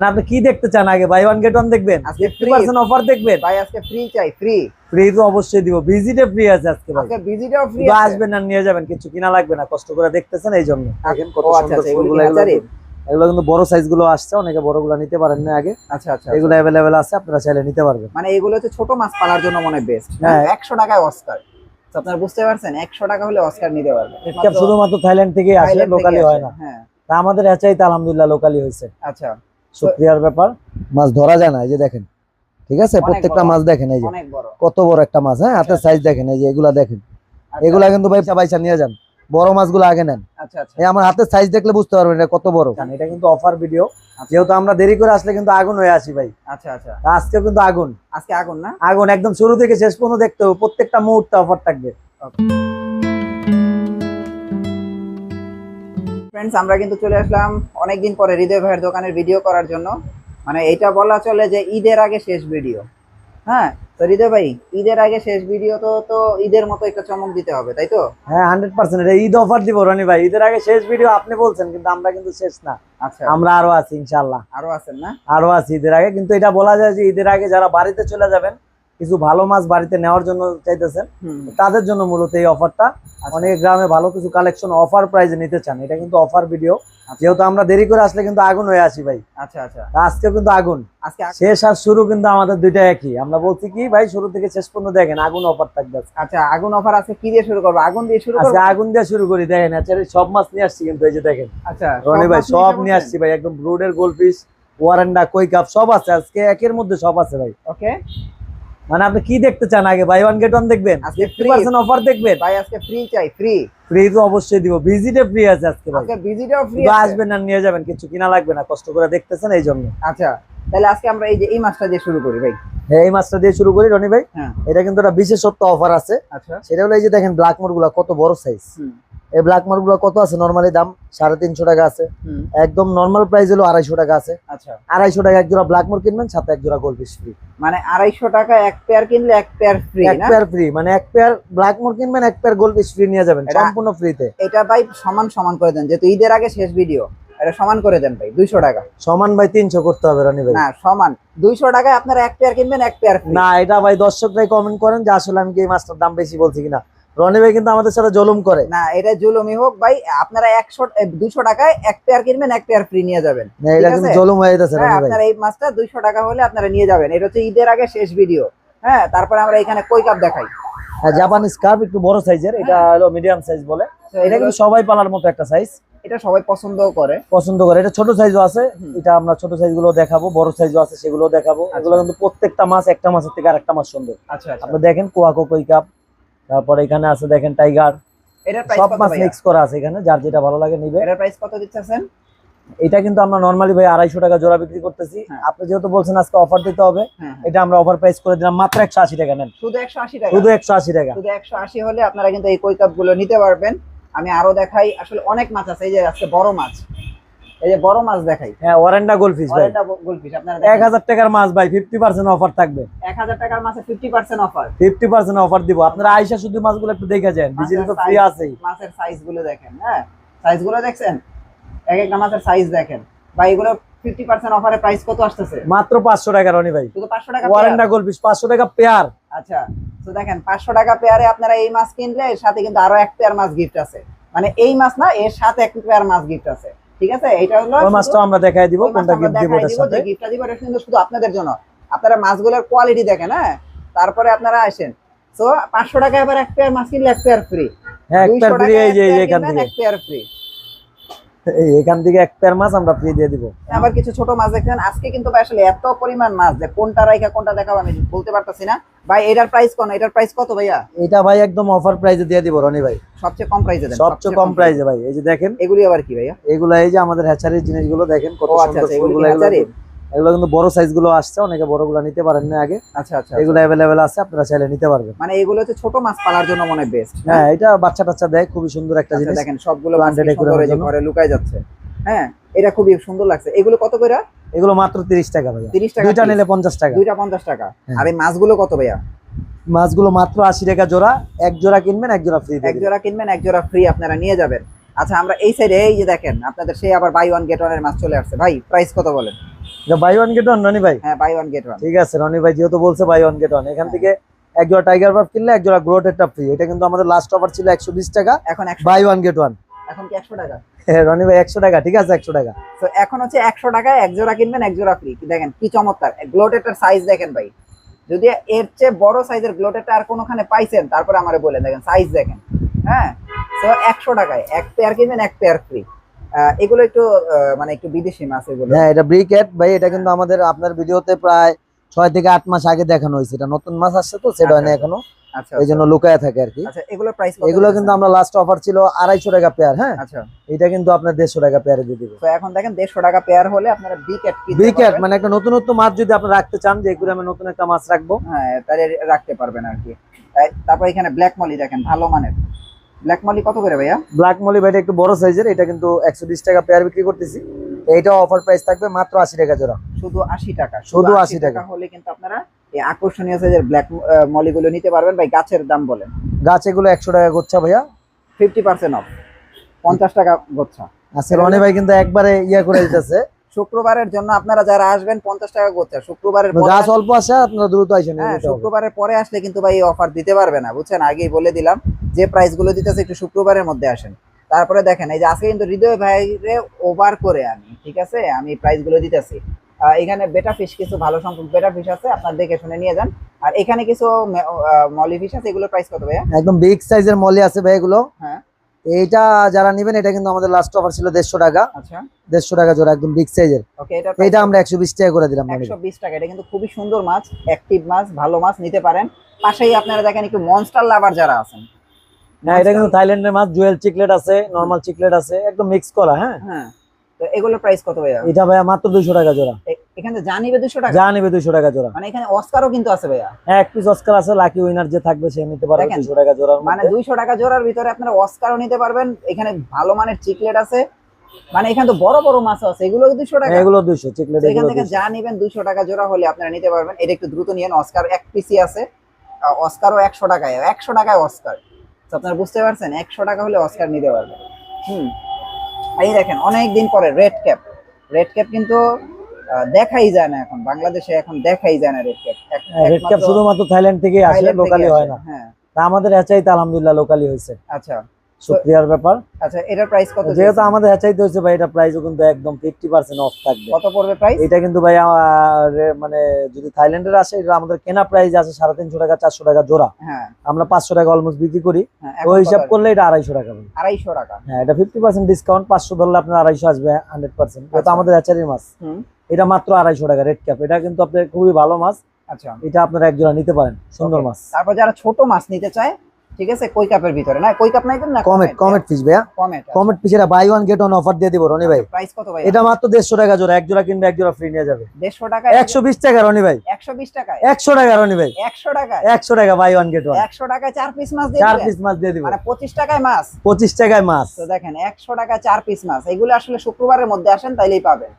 মানে আপনি কি দেখতে চান আগে? বাই ওয়ান গেট ওয়ান দেখবেন? আজকে ফিফটি পার্সেন্ট অফার দেখবেন? ভাই আজকে ফ্রি চাই ফ্রি ফ্রি তো অবশ্যই দিব। ভিজিটে ফ্রি আছে আজকে ভাই। ফ্রি আসবেন আর নিয়ে যাবেন কিছু কিনা লাগবে না কষ্ট করে দেখতেছেন এই জন্য। দেখেন কত আচ্ছা সুন্দর আচ্ছা ফুলগুলো এগুলো। কিন্তু বড় সাইজগুলো আসছে অনেকে বড়গুলো নিতে পারেন না আগে। আচ্ছা আচ্ছা এগুলো অ্যাভেলেবেল আছে আপনারা চাইলে নিতে পারবেন। মানে এগুলো হচ্ছে ছোট মাছ পালার জন্য মনে বেস্ট হ্যাঁ। একশো টাকায় অস্কার তো আপনারা বুঝতে পারছেন একশো টাকা হলে অস্কার নিতে পারবেন। শুধুমাত্র থাইল্যান্ড থেকে আসে থাইল্যান্ড থেকে লোকালি হয় না। হ্যাঁ। আমাদের আলহামদুলিল্লাহ লোকালি হয়েছে। আচ্ছা। শুক্রিয়ার ব্যাপার। মাছ ধরা যায় না এই যে দেখেন। ঠিক আছে? প্রত্যেকটা মাছ দেখেন এই যে। কত বড় একটা মাছ হ্যাঁ? হাতের সাইজ দেখেন এই যে এগুলা দেখেন। আচ্ছা, এগুলা কিন্তু বাইসা বাইসা নিয়ে যান। বড় মাছগুলো আগে নেন। আচ্ছা আচ্ছা। এই আমার হাতের সাইজ দেখলে বুঝতে পারবেন এটা কত বড়। এটা কিন্তু অফার ভিডিও যেহেতু আমরা দেরি করে আসলে কিন্তু আগুন হয়ে আসি ভাই। আচ্ছা আচ্ছা। তা আজকেও কিন্তু আগুন। আজকে আগুন না? আগুন একদম শুরু থেকে শেষ পর্যন্ত দেখতে হবে। প্রত্যেকটা মুহূর্তে অফার থাকবে। ফ্রেন্ডস আমরা কিন্তু চলে আসলাম অনেকদিন পরে হৃদয় ভাইয়ের দোকানের ভিডিও করার জন্য। মানে এটা বলা চলে যে ঈদের আগে শেষ ভিডিও হ্যাঁ তো হৃদয় ভাই ঈদের আগে শেষ ভিডিও তো তো ঈদের মতো একটা চমক দিতে হবে তাই তো? হ্যাঁ হান্ড্রেড পার্সেন্ট এটা ঈদ অফার দিব রনি ভাই। ঈদের আগে শেষ ভিডিও আপনি বলছেন কিন্তু আমরা কিন্তু শেষ না। আচ্ছা। আমরা আরও আছি ইনশাল্লাহ আরও আছেন না? আরও আছি ঈদের আগে কিন্তু এটা বলা যায় যে ঈদের আগে যারা বাড়িতে চলে যাবেন কিছু ভালো মাছ বাড়িতে নেওয়ার জন্য চাইতেছেন। তাদের জন্য মূলত এই অফারটা। অনেক গ্রামে ভালো কিছু কালেকশন অফার প্রাইজে নিতে চান। এটা কিন্তু অফার ভিডিও যেহেতু আমরা দেরি করে আসলে কিন্তু আগুন হয়ে আসি ভাই। আচ্ছা আচ্ছা। তা কিন্তু আগুন। শেষ আর শুরু কিন্তু আমাদের দুইটা একই। আমরা বলছি কি ভাই শুরু থেকে শেষ পর্যন্ত দেখেন আগুন অফার থাকবে আচ্ছা আগুন অফার আজকে কি দিয়ে শুরু করব? আগুন দিয়ে শুরু আজকে করব? আগুন দিয়ে শুরু করি। দেখেন আচ্ছা সব মাছ নিয়ে আসছি কিন্তু এই যে দেখেন। আচ্ছা রনি ভাই সব নিয়ে আসছি ভাই। একদম ব্রুডের গোলফিশ ওয়ারেন্ডা কই কাপ সব আছে। আজকে একের মধ্যে সব আছে ভাই। ওকে মানে আপনি কি দেখতে চান আগে? বাই ওয়ান গেট ওয়ান দেখবেন? আজকে ফিফটি পার্সেন্ট অফার দেখবেন? ভাই আজকে ফ্রি চাই ফ্রি ফ্রি তো অবশ্যই দিব। ভিজিটে ফ্রি আছে আজকে ভাই। ভিজিটাও ফ্রি আসবেন আর নিয়ে যাবেন কিছু কিনা লাগবে না কষ্ট করে দেখতেছেন এই জন্য। আচ্ছা তাহলে আজকে আমরা এই যে এই মাছটা দিয়ে শুরু করি ভাই। হ্যাঁ এই মাছটা দিয়ে শুরু করি রনি ভাই। হ্যাঁ। এটা কিন্তু একটা বিশেষত্ব অফার আছে। আচ্ছা। সেটা হলো এই যে দেখেন ব্ল্যাকগুলা কত বড় সাইজ এই ব্ল্যাক মোরগুলা কত আছে? নর্মালি দাম সাড়ে তিনশো টাকা আছে। একদম নর্মাল প্রাইস হলো আড়াইশো টাকা আছে। আচ্ছা। আড়াইশো টাকা এক জোড়া ব্ল্যাক মোর কিনবেন সাথে এক জোড়া গোল্ড ফ্রি মানে আড়াইশো টাকা এক পেয়ার কিনলে এক পেয়ার ফ্রি এক পেয়ার ফ্রি মানে এক পেয়ার ব্ল্যাক মোর কিনবেন এক পেয়ার গোল্ড ফ্রি নিয়ে যাবেন সম্পূর্ণ ফ্রিতে এটা ভাই সমান সমান করে দেন যেহেতু ঈদের আগে শেষ ভিডিও এটা সমান করে দেন ভাই দুইশো টাকা। সমান ভাই তিনশো করতে হবে রনি ভাই। না সমান। দুইশো টাকায় আপনারা এক পেয়ার কিনবেন এক পেয়ার না এটা ভাই দর্শকরাই কমেন্ট করেন যে আসলে আমি কি এই মাছটার দাম বেশি বলছি কিনা। রনি ভাই কিন্তু আমাদের সাথে জলুম করে। না এটা জুলুমই হোক ভাই আপনারা একশো দুইশো টাকায় এক পেয়ার কিনবেন এক পেয়ার ফ্রি নিয়ে যাবেন। না, এটা কিন্তু? জলুম হয়ে যেতেছে হ্যাঁ রনি ভাই। আপনারা এই মাছটা দুইশো টাকা হলে আপনারা নিয়ে যাবেন। এটা হচ্ছে ঈদের আগে শেষ ভিডিও হ্যাঁ তারপরে আমরা এখানে কই কাপ দেখাই। হ্যাঁ জাপানি স্কার্ফ একটু বড় সাইজের এটা হলো মিডিয়াম সাইজ বলে। এটা কিন্তু সবাই পালার মতো একটা সাইজ এটা সবাই পছন্দও করে। পছন্দ করে। এটা ছোট সাইজও আছে এটা আমরা ছোট সাইজগুলো দেখাবো বড় সাইজও আছে সেগুলো দেখাবো। এগুলো কিন্তু প্রত্যেকটা মাছ একটা মাছের থেকে আরেকটা মাছ সুন্দর। আচ্ছা আচ্ছা। আপনি দেখেন কোয়াকো কই কাপ তারপরে এখানে আছে দেখেন টাইগার। সব মাছ মিক্স করা আছে এখানে যার যেটা ভালো লাগে নিবে। এটার প্রাইস কত দিচ্ছেন এটা কিন্তু আমরা নর্মালি ভাই আড়াইশো টাকা জোড়া বিক্রি করতেছি। হ্যাঁ। আপনি যেহেতু বলছেন আজকে অফার দিতে হবে হ্যাঁ হ্যাঁ। এটা আমরা অফার প্রাইস করে দিলাম মাত্র একশো আশি টাকা নেন। শুধু একশো আশি টাকা? শুধু একশো আশি টাকা। শুধু একশো আশি হলে আপনারা কিন্তু এই কই কাপগুলো নিতে পারবেন। আমি আরও দেখাই আসলে অনেক মাছ আছে এই যে আজকে বড় মাছ। এই যে বড় মাছ দেখাই। হ্যাঁ ওয়ারেন্ডা গোলফিশ ভাই। অরেন্ডা গোলফিশ আপনারা এক হাজার টাকার মাছ ভাই ফিফটি পার্সেন্ট অফার থাকবে। এক হাজার টাকার মাছে fifty percent offer fifty percent offer দিব। আপনারা আইসা শুধু মাছগুলো একটু দেখে যান বিজলি তো ফ্রি আছেই। মাছের সাইজগুলো দেখেন হ্যাঁ? সাইজগুলো দেখছেন? এক একটা মাছের সাইজ দেখেন। বা এগুলো ফিফটি পার্সেন্ট অফারে প্রাইস কত আসতেছে? মাত্র পাঁচশো টাকা রনি ভাই। শুধু পাঁচশো টাকা ওয়ারেন্ডা গোলফিশ পাঁচশো টাকা পেয়ার আচ্ছা তো দেখেন পাঁচশো টাকা পেয়ারে আপনারা এই মাছ কিনলে সাথে কিন্তু আরও এক পেয়ার মাছ গিফট আছে। মানে এই মাছ না এর সাথে এক পেয়ার মাছ গিফট আছে। ঠিক আছে? এটা হলো ওই মাছটা আমরা দেখাই দিব কোনটা গিফট দিব ওটার সাথে। গিফটটা দিব এটা কিন্তু শুধু আপনাদের জন্য। আপনারা মাছগুলোর কোয়ালিটি দেখেন হ্যাঁ? তারপরে আপনারা আসেন। সো পাঁচশো টাকা আবার এক পেয়ার মাছ কিনলে এক পেয়ার ফ্রি হ্যাঁ এক পেয়ার ফ্রি এই যে এখান থেকে। এক পেয়ার ফ্রি এখান থেকে এক পেয়ার মাছ আমরা ফ্রি দিয়ে দিব। আবার কিছু ছোট মাছ দেখছেন আজকে কিন্তু ভাই আসলে এত পরিমাণ মাছ যে কোনটা রাইখা কোনটা দেখাবো আমি বলতে পারতাছি না। ভাই এটার প্রাইস কোন এটার প্রাইস কত ভাইয়া? এটা ভাই একদম অফার প্রাইসে দিয়ে দিব রনি ভাই। সবচেয়ে কম প্রাইসে দেন সবচেয়ে কম প্রাইসে ভাই এই যে দেখেন এগুলি আবার কি ভাইয়া? এগুলা এই যে আমাদের হ্যাচারির জিনিসগুলো দেখেন কত আচ্ছা সুন্দর আচ্ছা ফুলগুলো এগুলো? এগুলো কিন্তু বড় সাইজগুলো আসছে অনেকে বড়গুলো নিতে পারেন না আগে। আচ্ছা আচ্ছা এগুলো অ্যাভেলেবেল আছে আপনারা চাইলে নিতে পারবেন। মানে এগুলো হচ্ছে ছোট মাছ পালার জন্য মনে বেস্ট হ্যাঁ? এটা বাচ্চা টাচ্চা দেয় খুবই সুন্দর একটা আচ্ছা, জিনিস। দেখেন সবগুলো Planted মাছ কি সুন্দর aquarium এই যে জন্য। ঘরে লুকায় যাচ্ছে। হ্যাঁ এটা খুবই সুন্দর লাগছে। এগুলো কত করে? এগুলো মাত্র তিরিশ টাকা ভাইয়া। তিরিশ টাকা দুইটা নিলে পঞ্চাশ টাকা। দুইটা পঞ্চাশ টাকা। হ্যাঁ। আর এই মাছগুলো কত ভাইয়া? মাছগুলো মাত্র আশি টাকা জোড়া। এক জোড়া কিনবেন এক জোড়া ফ্রি এক জোড়া কিনবেন এক জোড়া ফ্রি আপনারা নিয়ে যাবেন। আচ্ছা আমরা এই সাইডে এই যে দেখেন আপনাদের সেই আবার বাই ওয়ান গেট ওয়ানের মাছ চলে আসছে। ভাই প্রাইস কত বলেন? Buy one get one Roni ভাই? হ্যাঁ বাই ওয়ান গেট ওয়ান ঠিক আছে রনি ভাই যেহেতু বলছে বাই ওয়ান গেট ওয়ান এখান থেকে এক জোড়া টাইগার বাফ কিনলে এক জোড়া ফ্রি এটা কিন্তু আমাদের লাস্ট অফার ছিল একশো বিশ টাকা। এখন বাই ওয়ান গেট ওয়ান এখন কি একশো টাকা? রনি ভাই একশো টাকা। ঠিক আছে একশো টাকা। তো এখন হচ্ছে একশো টাকায় এক জোড়া কিনবেন এক জোড়া ফ্রি দেখেন কি চমৎকার। গ্লোটেটার সাইজ দেখেন ভাই। যদি এর চেয়ে বড় সাইজের গ্লোটেটা আর কোনোখানে পাইছেন তারপরে আমারে বলে দেখেন সাইজ দেখেন। হ্যাঁ? তো একশো টাকায় এক পেয়ার কিনবেন এক পেয়ার ফ্রি এগুলো একটু মানে একটু বিদেশি মাছ এগুলো। হ্যাঁ এটা ব্রিকেট ভাই এটা কিন্তু আমাদের আপনার ভিডিওতে প্রায় ছয় থেকে আট মাস আগে দেখানো হয়েছে। এটা নতুন মাছ আসছে তো সেটা হয় না আচ্ছা, এখনও। আচ্ছা এই জন্য লুকায় থাকে আর কি। আচ্ছা এগুলো কিন্তু আমরা লাস্ট অফার ছিল আড়াইশো টাকা পেয়ার হ্যাঁ? আচ্ছা। এটা কিন্তু আপনার দেড়শো টাকা পেয়ারে দিয়ে দিবে। এখন দেখেন দেড়শো টাকা পেয়ার হলে আপনারা বিকেট ব্রিকেট মানে একটা নতুনত্ব মাছ যদি আপনি রাখতে চান যে এগুলো আমি নতুন একটা মাছ রাখব। হ্যাঁ তাহলে রাখতে পারবেন আর কি। তারপর এখানে ব্ল্যাক মলি দেখেন ভালো মানের। ব্ল্যাক মলি কত করে ভাইয়া? ব্ল্যাক মলি ভাইটা একটু বড় সাইজের এটা কিন্তু একশো টাকা পেয়ার বিক্রি করতেছি। এইটা অফার প্রাইস থাকবে মাত্র আশি টাকা জোড়া। শুধু আশি টাকা। শুধু 80 টাকা। হলে কিন্তু আপনারা এই আকর্ষণীয় সাইজের ব্ল্যাক মলিগুলো নিতে পারবেন। ভাই গাছের দাম বলেন। গাছ এগুলো একশো টাকা গোচ্ছা ভাইয়া। ফিফটি পার্সেন্ট অফ পঞ্চাশ টাকা গোচ্ছা। রনি ভাই কিন্তু একবারে ইয়া করে দিতেছে। শুক্রবারের জন্য আপনারা যারা আসবেন পঞ্চাশ টাকা গোচ্ছা। শুক্রবারের পরে গাছ অল্প আছে আপনারা দ্রুত আইসেন হ্যাঁ শুক্রবারের পরে আসলে কিন্তু ভাই অফার দিতে পারবে না বুঝছেন? আগেই বলে দিলাম। যে প্রাইসগুলো দিতেছে একটু শুক্রবারের মধ্যে আসেন। তারপরে দেখেন এই যে আজকে কিন্তু হৃদয় ভাইরে ওভার করে আমি ঠিক আছে? আমি প্রাইসগুলো দিতেছি। এখানে বেটা ফিশ কিছু ভালো সংখ্যক বেটা ফিশ আছে আপনার দেখে শুনে নিয়ে যান। আর এখানে কিছু মলি ফিশ আছে এগুলোর প্রাইস কত ভাইয়া? একদম বিগ সাইজের মলি আছে ভাই এগুলো। হ্যাঁ। এইটা যারা নেবেন এটা কিন্তু আমাদের লাস্ট অফার ছিল দেড়শো টাকা। আচ্ছা। দেড়শো টাকা জোড়া একদম বিগ সাইজের ওকে এটা আমরা একশো বিশ টাকা করে দিলাম একশো। বিশ টাকা এটা কিন্তু খুবই সুন্দর মাছ অ্যাক্টিভ মাছ ভালো মাছ নিতে পারেন। পাশেই আপনারা দেখেন একটু মনস্টার লাভার যারা আছেন। হ্যাঁ এটা কিন্তু থাইল্যান্ডের মাছ জুয়েল চিকলেট আছে নর্মাল চিকলেট আছে একদম মিক্স করা হ্যাঁ? হ্যাঁ তো এগুলোর প্রাইস কত ভাইয়া? এটা ভাইয়া মাত্র দুইশো টাকা জোড়া। এখানে জানিবে দুশো টাকা? যা নেবে দুইশো টাকা জোড়া। মানে এখানে অস্কারও কিন্তু আছে ভাইয়া। হ্যাঁ এক পিস অস্কার আছে লাকি উইনার যে থাকবে সে নিতে পারবে দেখেন, দুইশো টাকা জোড়ার মানে মধ্যে। দুইশো টাকা জোড়ার ভিতরে আপনারা অস্কারও নিতে পারবেন এখানে ভালো মানের চিকলেট আছে। মানে এখানে তো বড় বড় মাছ আছে এগুলো দুশো টাকা? হ্যাঁ, এগুলো দুইশো চিকলেট এখান থেকে যা নিবেন দুইশো টাকা জোড়া হলে আপনারা নিতে পারবেন। এটা একটু দ্রুত নিয়েন অস্কার এক পিসি আছে। অস্কারও একশো টাকায় একশো টাকায় অস্কার তো আপনারা বুঝতে পারছেন একশো টাকা হলে অস্কার নিতে পারবেন হুম। এই দেখেন অনেক দিন পরে রেড ক্যাপ রেড ক্যাপ কিন্তু দেখাই যায় না এখন। বাংলাদেশে এখন দেখাই যায় না রেড ক্যাপ রেড ক্যাপ শুধুমাত্র থাইল্যান্ড থেকে আসে লোকালি হয় না। হ্যাঁ। তা আমাদের তো আলহামদুলিল্লাহ লোকালি হয়েছে। আচ্ছা। শুক্রিয়ার ব্যাপার। আচ্ছা এটার প্রাইস কত যেহেতু? আমাদের হ্যাচাইতে হয়েছে ভাই এটা প্রাইসও কিন্তু একদম ফিফটি পার্সেন্ট অফ থাকবে। কত পড়বে প্রাইস এটা কিন্তু ভাই মানে যদি থাইল্যান্ডের আসে এটা আমাদের কেনা প্রাইস আছে সাড়ে তিনশো টাকা চারশো টাকা জোড়া। হ্যাঁ। আমরা পাঁচশো টাকা অলমোস্ট বিক্রি করি। ওই হিসাব করলে এটা আড়াইশো টাকা ভাই। আড়াইশো টাকা। হ্যাঁ এটা ফিফটি পার্সেন্ট ডিসকাউন্ট পাঁচশো ধরলে আপনার আড়াইশো আসবে হান্ড্রেড পার্সেন্ট এটা। আমাদের হ্যাচারির মাছ। হুম। এটা মাত্র আড়াইশো টাকা রেড ক্যাপ এটা কিন্তু আপনার খুবই ভালো মাছ। আচ্ছা। এটা আপনারা এক জোড়া নিতে পারেন সুন্দর. মাছ। তারপর যারা ছোট মাছ নিতে চায় ঠিক আছে? কই কাপের ভিতরে? না কই কাপ নাই তো? না কমেট কমেট ফিস ভাইয়া। কমেট কমেট এটা buy one get one offer দিয়ে দিব রনি ভাই। প্রাইস কত ভাই এটা মাত্র দেড়শো টাকা জোড়া এক জোড়া কিনবে এক জোড়া ফ্রি নিয়ে যাবে। দেড়শো টাকা একশো বিশ টাকা রনি ভাই। একশো বিশ টাকায়? একশো টাকা রনি ভাই। একশো টাকা একশো টাকা বাই ওয়ান গেট ওয়ান একশো টাকায় চার পিস মাছ দিয়ে চার পিস মাছ দিয়ে দিব। মানে পঁচিশ টাকায় মাছ? পঁচিশ টাকায় মাছ। তো দেখেন একশো টাকা চার পিস মাছ। এগুলো আসলে শুক্রবারের মধ্যে আসেন তাইলেই পাবেন।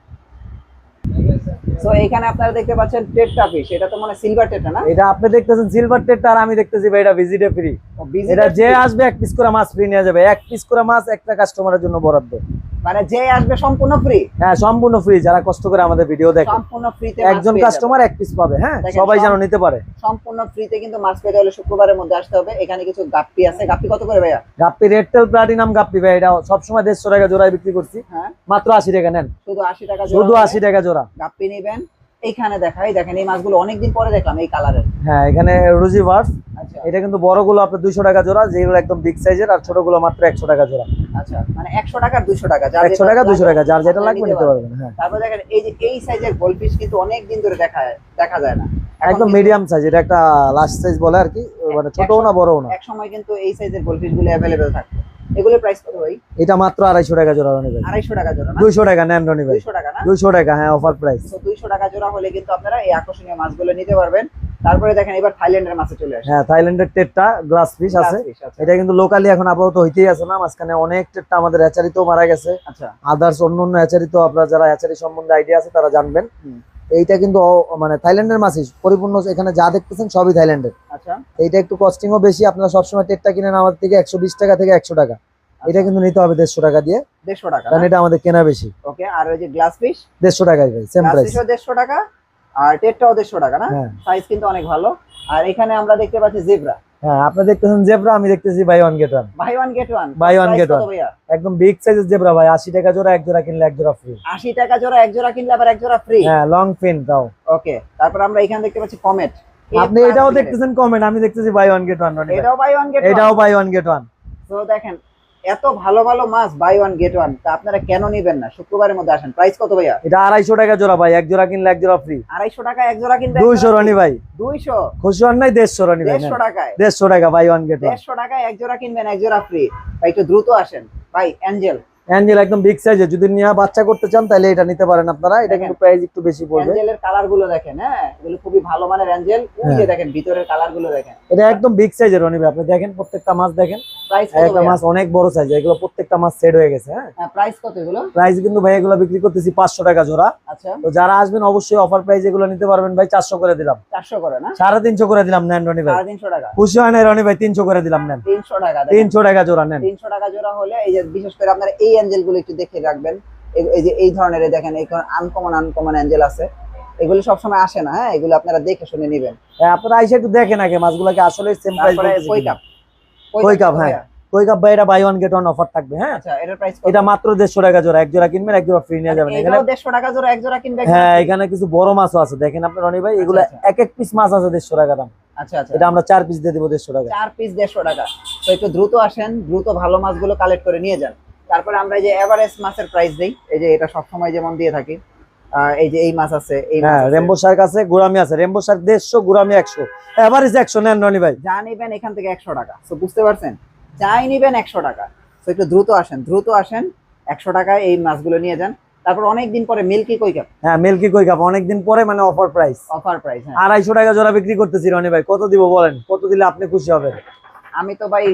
তো এখানে আপনারা দেখতে পাচ্ছেন টেট্টা ফিশ এটা তো মানে সিলভার টেট্টা না? এটা আপনি দেখতেছেন সিলভার টেটটা আর আমি দেখতেছি ভাই এটা ভিজিটে ফ্রি এটা যে আসবে এক পিস করে মাছ ফ্রি নিয়ে যাবে। এক পিস করে মাছ একটা কাস্টমারের জন্য বরাদ্দ। মানে যে আসবে সম্পূর্ণ ফ্রি হ্যাঁ সম্পূর্ণ ফ্রি যারা কষ্ট করে আমাদের ভিডিও দেখে সম্পূর্ণ ফ্রিতে একজন কাস্টমার এক পিস পাবে হ্যাঁ? সবাই যেন নিতে পারে। সম্পূর্ণ ফ্রিতে কিন্তু মাছ পেতে হলে শুক্রবারের মধ্যে আসতে হবে। এখানে কিছু গাপ্পি আছে। গাপ্পি কত করে ভাইয়া? গাপ্পি রেড টেল প্লাটিনাম গাপ্পি ভাই এটা সবসময় দেড়শো টাকা জোড়ায় বিক্রি করছি। হ্যাঁ। মাত্র আশি টাকা নেন। শুধু আশি টাকা জোড়া শুধু আশি টাকা জোড়া। গাপ্পি নেবেন। এইখানে দেখাই দেখেন এই মাছগুলো অনেকদিন পরে দেখলাম এই কালারের হ্যাঁ এখানে রুজি ভার্স আচ্ছা। এটা কিন্তু বড়গুলো আপনার দুইশো টাকা জোড়া যেগুলো একদম বিগ সাইজের আর ছোটগুলো মাত্র একশো টাকা জোড়া। আচ্ছা মানে একশো টাকা দুশো টাকা যার একশো টাকা দুশো টাকা যার যেটা লাগবে নিতে পারবেন। হ্যাঁ। তারপর দেখেন এই যে এই সাইজের গোলফিশ কিন্তু অনেক দিন ধরে দেখা দেখা যায় না। একদম মিডিয়াম সাইজ এটা একটা লাস্ট সাইজ বলে আর কি মানে ছোটও না বড়ও না। এক সময় কিন্তু এই সাইজের গোলফিশগুলো অ্যাভেলেবেল থাকতো। এগুলোর প্রাইস কত ভাই? এটা মাত্র আড়াইশো টাকা জোড়া রনি ভাই। আড়াইশো টাকা জোড়া না? দুইশো টাকা নেন রনি ভাই। দুইশো টাকা না? দুইশো টাকা হ্যাঁ অফার প্রাইস তো দুইশো টাকা জোড়া হলে কিন্তু আপনারা এই আকর্ষণীয় মাছগুলো নিতে পারবেন। তারপরে দেখেন এবার থাইল্যান্ডের মাছে চলে আসে হ্যাঁ থাইল্যান্ডের টেটটা গ্লাস ফিশ আছে। আচ্ছা। এটা কিন্তু লোকালি এখন আপাতত হইতেই আছে না মাঝখানে অনেক টেটটা আমাদের হ্যাচারিতেও মারা গেছে। আচ্ছা। আদার্স অন্য অন্য হ্যাচারিতেও আপনারা যারা হ্যাচারি সম্বন্ধে আইডিয়া আছে তারা জানবেন। এইটা কিন্তু মানে থাইল্যান্ডের মাছই পরিপূর্ণ এখানে যা দেখতেছেন সবই থাইল্যান্ডের। আচ্ছা। এইটা একটু কস্টিংও বেশি আপনারা সবসময় টেটটা কিনেন আমাদের থেকে একশো বিশ টাকা থেকে একশো টাকা। এটা কিন্তু নিতে হবে দেড়শো টাকা দিয়ে। দেড়শো টাকা কারণ এটা আমাদের কেনা বেশি। ওকে আর ওই যে গ্লাস ফিশ দেড়শো টাকায় ভাই সেম প্রাইস দেড়শো টাকা আর টেটটাও দেড়শো টাকা না? হ্যাঁ। সাইজ কিন্তু অনেক ভালো। আর এখানে আমরা দেখতে পাচ্ছি জিব্রা হ্যাঁ আপনি দেখতেছেন জেব্রা আমি দেখতেছি buy one get one buy one get one buy one get one একদম বিগ সাইজের জেব্রা ভাই আশি টাকা জোড়া এক জোড়া কিনলে এক জোড়া ফ্রি আশি টাকা জোড়া এক জোড়া কিনলে আবার এক জোড়া ফ্রি হ্যাঁ লং ফিন দাও। ওকে তারপর আমরা এখানে দেখতে পাচ্ছি কমেট আপনি এটাও দেখতেছেন কমেন্ট আমি দেখতেছি বাই ওয়ান গেট ওয়ান এটাও buy one get one buy one get one তো দেখেন এত ভালো ভালো মাছ বাই ওয়ান গেট ওয়ান তা আপনারা কেন নেবেন না? শুক্রবারের মধ্যে আসেন। প্রাইস কত ভাইয়া? এটা আড়াইশো টাকা জোড়া ভাই এক জোড়া কিনলে এক জোড়া ফ্রি আড়াইশো টাকা এক জোড়া কিনলে দুইশো রানি ভাই। দুইশো? খুশি হন নাই? দেড়শো রানি ভাই দেড়শো টাকায়? দেড়শো টাকা বাই ওয়ান গেট ওয়ান দেড়শো টাকায় এক জোড়া কিনবেন এক জোড়া ফ্রি ভাই একটু দ্রুত আসেন। ভাই অ্যাঞ্জেল অ্যাঞ্জেল একদম বিগ সাইজের যদি নিয়ে বাচ্চা করতে চান তাহলে এটা নিতে পারেন আপনারা। এটা কিন্তু প্রাইস একটু বেশি পড়বে। অ্যাঞ্জেলের কালারগুলো দেখেন হ্যাঁ? এগুলো খুবই ভালো মানের অ্যাঞ্জেল ওই যে দেখেন ভিতরের কালারগুলো দেখেন। এটা একদম বিগ সাইজের রনি ভাই আপনি দেখেন প্রত্যেকটা মাছ দেখেন। প্রাইস এক একটা মাছ অনেক বড় সাইজ এগুলো প্রত্যেকটা মাছ সেট হয়ে গেছে হ্যাঁ? প্রাইস কত এগুলো? প্রাইস কিন্তু ভাই এগুলো বিক্রি করতেছি পাঁচশো টাকা জোড়া। আচ্ছা। তো যারা আসবেন অবশ্যই অফার প্রাইস এগুলো নিতে পারবেন ভাই চারশো করে দিলাম। চারশো করে না? সাড়ে তিনশো করে দিলাম নেন রনি ভাই। সাড়ে তিনশো টাকা। খুশি হয় না রনি ভাই? তিনশো করে দিলাম নেন। তিনশো টাকা দেখেন। তিনশো টাকা জোড়া নেন। তিনশো টাকা জোড়া হলে এই যে বিশেষ করে আপনারা এই অ্যাঞ্জেলগুলো একটু দেখে রাখবেন। এই- যে এই ধরনের দেখেন এই আনকমন আনকমন অ্যাঞ্জেল আছে। এগুলো সবসময় আসে না হ্যাঁ? এগুলো আপনারা দেখে শুনে নেবেন। হ্যাঁ, আপনারা আইসা একটু দেখেন আগে মাছগুলোকে আসলে same price koi carp koi carp, হ্যাঁ। কই কাপ ভাই এটা buy one get one offer থাকবে হ্যাঁ? আচ্ছা প্রাইস এটা মাত্র দেড়শো টাকা জোড়া এক জোড়া কিনবেন এক জোড়া ফ্রি নিয়ে যাবেন। এখানে এটাও দেড়শো টাকা জোড়া এক জোড়া কিনবে হ্যাঁ এখানে কিছু বড় মাছও আছে। দেখেন আপনার রনি ভাই এগুলো আচ্ছা, এক এক পিস মাছ আছে দেড়শো টাকা দাম। আচ্ছা আচ্ছা। এটা আমরা চার পিস দিয়ে দেবো দেড়শো টাকা। চার পিস দেড়শো টাকা। তো একটু দ্রুত আসেন দ্রুত ভালো মাছগুলো কালেক্ট করে নিয়ে যান। তারপরে আমরা এই যে এভারেস্ট মাছের প্রাইস দিই। এই যে এটা সবসময় যেমন দিয়ে থাকি। এই যে এই মাছ আছে এই মাছ হ্যাঁ। রেম্বো শার্ক আছে গোরামি আছে। রেম্বো শার্ক দেড়শো গোরামি একশো। এভারেজ একশো নেন রনি ভাই। যা নিবেন এখান থেকে একশো টাকা। তো বুঝতে পারছেন? যাই নিবেন একশো টাকা। তো একটু দ্রুত আসেন দ্রুত আসেন একশো টাকায় এই মাছগুলো নিয়ে যান। তারপর অনেক দিন পরে মিল্কি কই কাপ? হ্যাঁ মিল্কি কই কাপ? অনেকদিন পরে মানে অফার প্রাইস অফার প্রাইস হ্যাঁ। আড়াইশো টাকা জোড়া বিক্রি করতেছি রনি ভাই। কত দিব বলেন? কত দিলে আপনি খুশি হবেন? আমি তো ভাই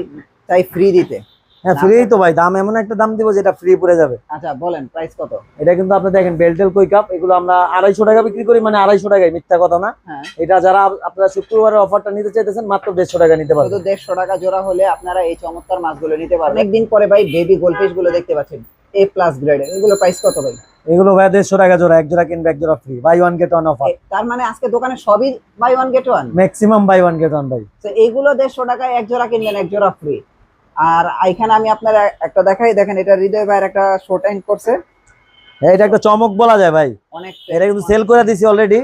চাই ফ্রি দিতে। হ্যাঁ ফ্রি তো ভাই দাম এমন একটা দাম দিব যেটা ফ্রি পড়ে যাবে। আচ্ছা বলেন প্রাইস কত? এটা কিন্তু আপনি দেখেন বেলটেল কই কাপ এগুলো আমরা আড়াইশো টাকা বিক্রি করি মানে আড়াইশো টাকায় মিথ্যা কথা না। হ্যাঁ। এটা যারা আপনারা শুক্রবারের অফারটা নিতে চাইতেছেন মাত্র দেড়শো টাকা নিতে পারবেন। দেড়শো টাকা জোড়া হলে আপনারা এই চমৎকার মাছগুলো নিতে পারবেন। অনেকদিন পরে ভাই বেবি গোলফিশগুলো দেখতে পাচ্ছেন। এ প্লাস গ্রেডের এগুলো প্রাইস কত ভাই? এগুলো ভাই দেড়শো টাকা জোড়া এক জোড়া কিনবে এক জোড়া free buy one get one offer তার মানে আজকে দোকানে সবই buy one get one maximum buy one get one ভাই। তো এইগুলো দেড়শো টাকায় এক জোড়া কিনবেন এক জোড়া ফ্রি আর এখানে আমি আপনার একটা দেখাই দেখেন এটা হৃদয় ভাইয়ের একটা শো টাইম করছে। হ্যাঁ, এটা একটা চমক বলা যায় ভাই। অনেক এটা কিন্তু সেল করে দিছি অলরেডি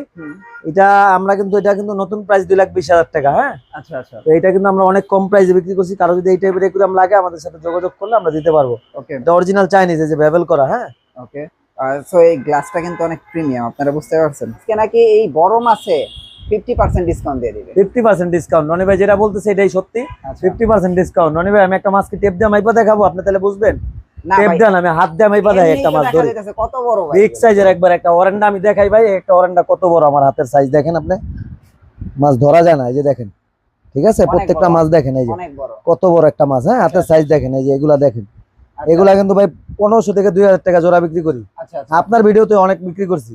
এটা আমরা কিন্তু এটা কিন্তু নতুন প্রাইস দুই লাখ বিশ হাজার টাকা হ্যাঁ? আচ্ছা আচ্ছা। তো এটা কিন্তু আমরা অনেক কম প্রাইসে বিক্রি করছি। কারও যদি এই টাইপের একুরাম লাগে আমাদের সাথে যোগাযোগ করলে আমরা দিতে পারব। ওকে এটা অরিজিনাল চাইনিজ যে ব্যবহার করা হ্যাঁ? ওকে আর সো এই গ্লাসটা কিন্তু অনেক প্রিমিয়াম আপনারা বুঝতে পারছেন। নাকি এই বড় মাছে ডিসকাউন্ট দিয়ে দিবে। ডিসকাউন্ট ভাই যেটা বলতেছে এটাই সত্যি। আচ্ছা। ফিফটি পার্সেন্ট ডিসকাউন্ট রনি ভাই আমি একটা মাছকে টেপ দিয়ে মাইপা দেখাবো আপনি তাহলে বুঝবেন। টেপ দেন আমি হাত দিয়ে মাইপা দেয় একটা মাছ দেখা ধরি কত বড় ভাই। বিগ সাইজের একবার একটা অরেন্ডা আমি দেখাই ভাই একটা অরেন্ডা কত বড় আমার হাতের সাইজ দেখেন আপনি? মাছ ধরা যায় না এই যে দেখেন। ঠিক আছে? প্রত্যেকটা মাছ দেখেন এই যে। কত বড় একটা মাছ হ্যাঁ? হাতের সাইজ দেখেন এই যে এগুলা দেখেন। আচ্ছা, এগুলা কিন্তু ভাই পনেরোশো থেকে দুই হাজার টাকা জোড়া বিক্রি করি। আচ্ছা আচ্ছা। আপনার ভিডিওতে অনেক বিক্রি করছি।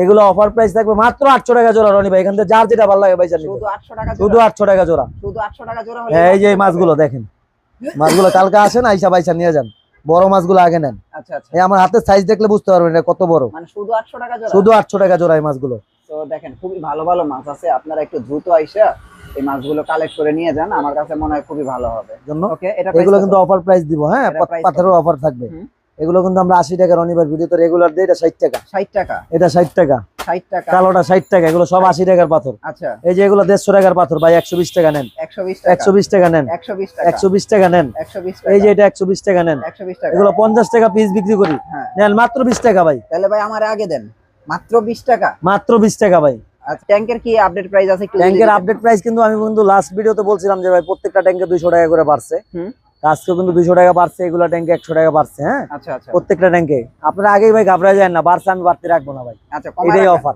এগুলো অফার প্রাইস থাকবে মাত্র আটশো টাকা জোড়া রনি ভাই। এখান থেকে যার যেটা ভালো লাগে ভাই জানি শুধু আটশো টাকা শুধু জোড়া আটশো টাকা জোড়া। শুধু আটশো টাকা জোড়া হ্যাঁ এই যে মাছগুলো দেখেন। মাছগুলো কালকে আসেন আইসা বাইসা নিয়ে যান। বড় মাছগুলো আগে নেন। আচ্ছা আচ্ছা। এই আমার হাতের সাইজ দেখলে বুঝতে পারবেন এটা কত বড়। মানে শুধু আটশো টাকা জোড়া? শুধু আটশো টাকা জোড়া এই মাছগুলো। তো দেখেন খুবই ভালো ভালো মাছ আছে। আপনারা একটু দ্রুত আইসা এই মাছগুলো কালেক্ট করে নিয়ে যান আমার কাছে মনে হয় খুবই ভালো হবে। জন্য? ওকে এটা এগুলো কিন্তু অফার প্রাইস দিব হ্যাঁ? পাথরের অফার থাকবে। এগুলো কিন্তু আমরা আশি টাকা রনিবার ভিডিওতে রেগুলার দিই এটা ষাট টাকা। ষাট টাকা। এটা ষাট টাকা। ষাট টাকা। কালোটা ষাট টাকা এগুলো সব আশি টাকার পাথর। আচ্ছা। এই যে এগুলো দেড়শো টাকার পাথর ভাই একশো বিশ টাকা নেন। একশো বিশ টাকা। নেন। একশো বিশ টাকা। নেন। এই যে এটা একশো বিশ টাকা নেন। একশো বিশ টাকা। এগুলো পঞ্চাশ টাকা পিস বিক্রি করি। হ্যাঁ। নেন মাত্র বিশ টাকা ভাই। তাহলে ভাই আমার আগে দেন। মাত্র বিশ টাকা। মাত্র বিশ টাকা ভাই। ট্যাঙ্কের কি আপডেট প্রাইস আছে একটু ট্যাঙ্কের আপডেট প্রাইস কিন্তু আমি কিন্তু লাস্ট ভিডিওতে বলছিলাম যে ভাই প্রত্যেকটা ট্যাঙ্কে দুইশো টাকা করে বাড়ছে। আজকে কিন্তু দুইশো টাকা বাড়ছে এগুলো ট্যাঙ্কে একশো টাকা বাড়ছে হ্যাঁ? আচ্ছা আচ্ছা। প্রত্যেকটা ট্যাঙ্কে আপনারা আগেই ভাই ঘাবড়া যায় না বাড়ছে আমি বাড়তে রাখব না ভাই। আচ্ছা এটাই অফার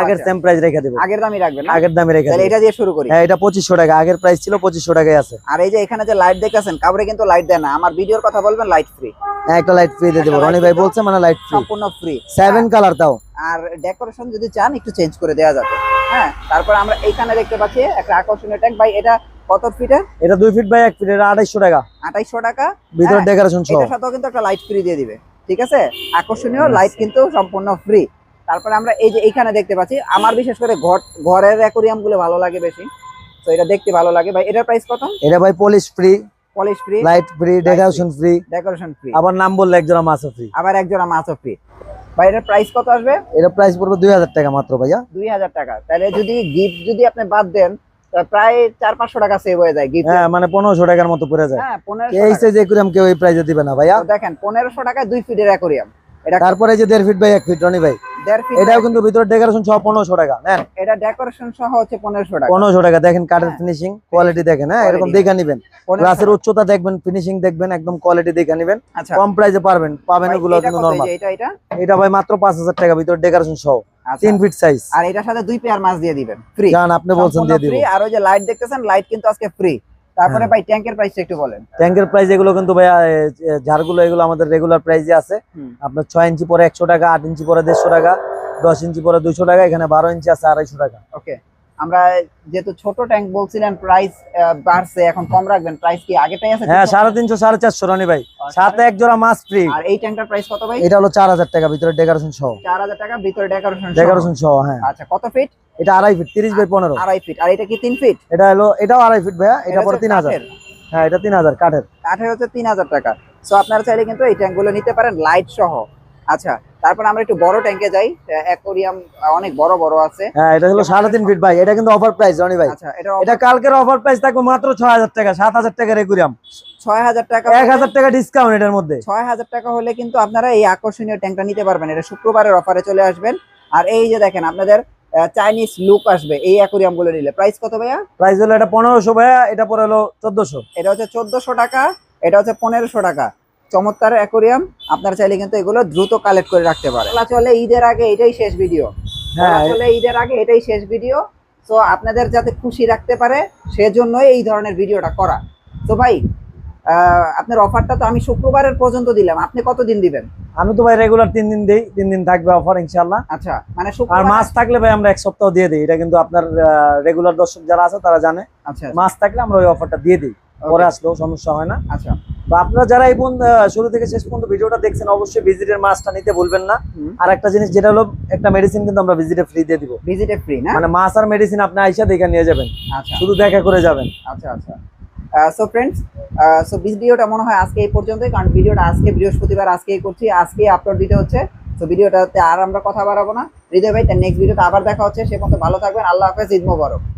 আগের আচ্ছা। সেম প্রাইস রেখে দেবো। আগের দামই রাখবেন আগের দামে রেখে তাহলে এটা দিয়ে শুরু করি। হ্যাঁ এটা পঁচিশশো টাকা। আগের প্রাইস ছিল পঁচিশশো টাকায় আছে। আর এই যে এখানে যে লাইট দেখতেছেন কাবরে কিন্তু লাইট দেয় না। আমার ভিডিওর কথা বলবেন লাইট ফ্রি হ্যাঁ, একটা লাইট ফ্রি দিয়ে দেবো। রনি ভাই বলছে মানে লাইট ফ্রি সম্পূর্ণ ফ্রি সেভেন কালার তাও। আর ডেকোরেশন যদি চান একটু চেঞ্জ করে দেওয়া যাবে। হ্যাঁ তারপর আমরা এইখানে দেখতে পাচ্ছি একটা আকর্ষণীয় ট্যাঙ্ক ভাই এটা কত ফিটের এটা দুই ফিট বাই এক ফিট এটা আড়াইশো টাকা। আঠাইশশো টাকা। ভিতরে হ্যাঁ, ডেকোরেশন সহ। এটার সাথেও কিন্তু একটা লাইট ফ্রি দিয়ে দিবে। ঠিক আছে? আকর্ষণীয় লাইট কিন্তু সম্পূর্ণ ফ্রি তারপরে আমরা এই যে এখানে দেখতে পাচ্ছি আমার বিশেষ করে ঘর ঘরের অ্যাকোরিয়ামগুলো ভালো লাগে বেশি। তো এটা দেখতে ভালো লাগে। ভাই এটার প্রাইস কত? এটা ভাই polish free polish free light free decoration free decoration free আবার নাম বললে একজোড়া মাছও ফ্রি আবার একজোড়া মাছও ফ্রি ভাই এটার প্রাইস কত আসবে? এটা প্রাইস পড়বে দুই হাজার টাকা মাত্র ভাইয়া। দুই হাজার টাকা। তাহলে যদি গিফট যদি আপনি বাদ দেন প্রায় চার পাঁচশো টাকা সেভ হয়ে যায় গিফট হ্যাঁ মানে পনেরোশো টাকার মতো পড়ে যায়। হ্যাঁ এই সাইজ একুরিয়াম কেউ এই প্রাইজে দিবে না ভাইয়া। দেখেন পনেরোশো টাকায় দুই ফিটের অ্যাকোরিয়াম। এটা তারপরে যে দেড় ফিট বাই এক ফিট রনি ভাই। এটাও কিন্তু ভিতরে ডেকোরেশন সহ পনেরোশো টাকা নেন। এটা ডেকোরেশন সহ হচ্ছে পনেরোশো টাকা। পনেরোশো টাকা দেখেন কাঠের। ফিনিশিং কোয়ালিটি দেখেন হ্যাঁ এরকম দেখে নিবেন। 1500 গ্লাসের উচ্চতা দেখবেন ফিনিশিং দেখবেন একদম কোয়ালিটি দেখে নিবেন। আচ্ছা। কম প্রাইসে পারবেন পাবেন এগুলো এটা কিন্তু নর্মাল এটা এটা? এটা ভাই মাত্র পাঁচ হাজার টাকা ভিতরে ডেকোরেশন সহ। আচ্ছা। তিন ফিট সাইজ আর এটার সাথে দুই পেয়ার মাছ দিয়ে দিবেন ফ্রি আপনি বলছেন দিয়ে দিব। আর ওই যে লাইট দেখতেছেন লাইট কিন্তু আজকে ফ্রি তারপরে হ্যাঁ। ভাই ট্যাঙ্কের প্রাইস একটু বলেন। ট্যাঙ্কের প্রাইস এগুলো কিন্তু ভাই ঝাড়গুলো এগুলো আমাদের রেগুলার প্রাইসে আছে। আপনার ছয় ইঞ্চি পরে একশো টাকা আট ইঞ্চি পরে দেড়শো টাকা দশ ইঞ্চি পরে দুশো টাকা এখানে বারো ইঞ্চি আছে আড়াইশো টাকা। ওকে আমরা যেহেতু ছোট ট্যাঙ্ক বলছিলেন প্রাইস বাড়ছে এখন কম রাখবেন প্রাইস কি আগেটাই আছে? হ্যাঁ সাড়ে তিনশো সাড়ে চারশো রানি ভাই। সাথে এক জোড়া মাছ ফ্রি আর এই ট্যাঙ্কটার প্রাইস কত ভাই? এটা হলো চার হাজার টাকা ভিতরে ডেকোরেশন সহ। চার হাজার টাকা ভিতরে ডেকোরেশন ডেকোরেশন সহ হ্যাঁ। আচ্ছা কত ফিট এটা আড়াই ফিট তিরিশ বাই পনেরো। আড়াই ফিট আর এটা কি তিন ফিট এটা হলো এটাও আড়াই ফিট ভাইয়া এটা পরে তিন হাজার। হ্যাঁ এটা তিন হাজার কাঠের। কাঠের হচ্ছে তিন হাজার টাকা। সো আপনারা চাইলে কিন্তু এই ট্যাঙ্কগুলো নিতে পারেন লাইট সহ। আচ্ছা তারপর আমরা একটু বড় ট্যাঙ্কে যাই। অ্যাকোরিয়াম অনেক বড় বড় আছে। হ্যাঁ এটা হলো সাড়ে তিন ফিট ভাই। এটা কিন্তু অফার প্রাইস রনি ভাই। আচ্ছা এটা কালকের অফার প্রাইস থাকবে মাত্র ছয় হাজার টাকা সাত হাজার টাকার একুরিয়াম ছয় হাজার টাকা এক হাজার টাকা ডিসকাউন্ট এটার মধ্যে। ছয় হাজার টাকা হলে কিন্তু আপনারা এই আকর্ষণীয় ট্যাঙ্কটা নিতে পারবেন। এটা শুক্রবারের অফারে চলে আসবেন। আর এই যে দেখেন আপনাদের চাইনিজ লুক আসবে এই অ্যাকোরিয়ামগুলো নিলে। প্রাইস কত ভাইয়া? প্রাইস হলো এটা পনেরোশো ভাইয়া এটা পরে হলো চোদ্দশো। এটা হচ্ছে চোদ্দশো টাকা এটা হচ্ছে পনেরোশো টাকা। চমৎকার অ্যাকোরিয়াম। আপনারা চাইলে কিন্তু এগুলো দ্রুত কালেক্ট করে রাখতে পারে চলে ঈদের আগে এটাই শেষ ভিডিও হ্যাঁ আসলে ঈদের আগে এটাই শেষ ভিডিও তো আপনাদের যাতে খুশি রাখতে পারে সেজন্যই এই ধরনের ভিডিওটা করা। তো ভাই আপনার অফারটা তো আমি শুক্রবারের পর্যন্ত দিলাম। আপনি কতদিন দিবেন? আমি তো ভাই রেগুলার তিন দিন দিই তিন দিন থাকবে অফার ইনশাল্লাহ আচ্ছা মানে আর মাছ থাকলে ভাই আমরা এক সপ্তাহ দিয়ে দিই। এটা কিন্তু আপনার রেগুলার দর্শক যারা আছে তারা জানে। আচ্ছা মাছ থাকলে আমরা ওই অফারটা দিয়ে দিই। পরে আসলেও সমস্যা হয় না। আচ্ছা। তো আপনারা যারা এই শুরু থেকে শেষ পর্যন্ত ভিডিওটা দেখছেন অবশ্যই ভিজিটের মাছটা নিতে ভুলবেন না। আর একটা জিনিস যেটা হলো একটা মেডিসিন কিন্তু আমরা ভিজিটে ফ্রি দিয়ে দিব। ভিজিটে ফ্রি না? মানে মাছ আর মেডিসিন আপনি আইসা দেখে নিয়ে যাবেন। আচ্ছা। শুধু দেখা করে যাবেন। আচ্ছা আচ্ছা। সো ফ্রেন্ডস সো ভিডিওটা মনে হয় আজকে এই পর্যন্তই কারণ ভিডিওটা আজকে বৃহস্পতিবার আজকেই করছি আজকে আপলোড দিতে হচ্ছে। তো ভিডিওটাতে আর আমরা কথা বাড়াবো না। হৃদয় ভাই তার নেক্সট ভিডিওতে আবার দেখা হচ্ছে। সে পর্যন্ত ভালো থাকবেন। আল্লাহ হাফেজ ঈদ মোবারক।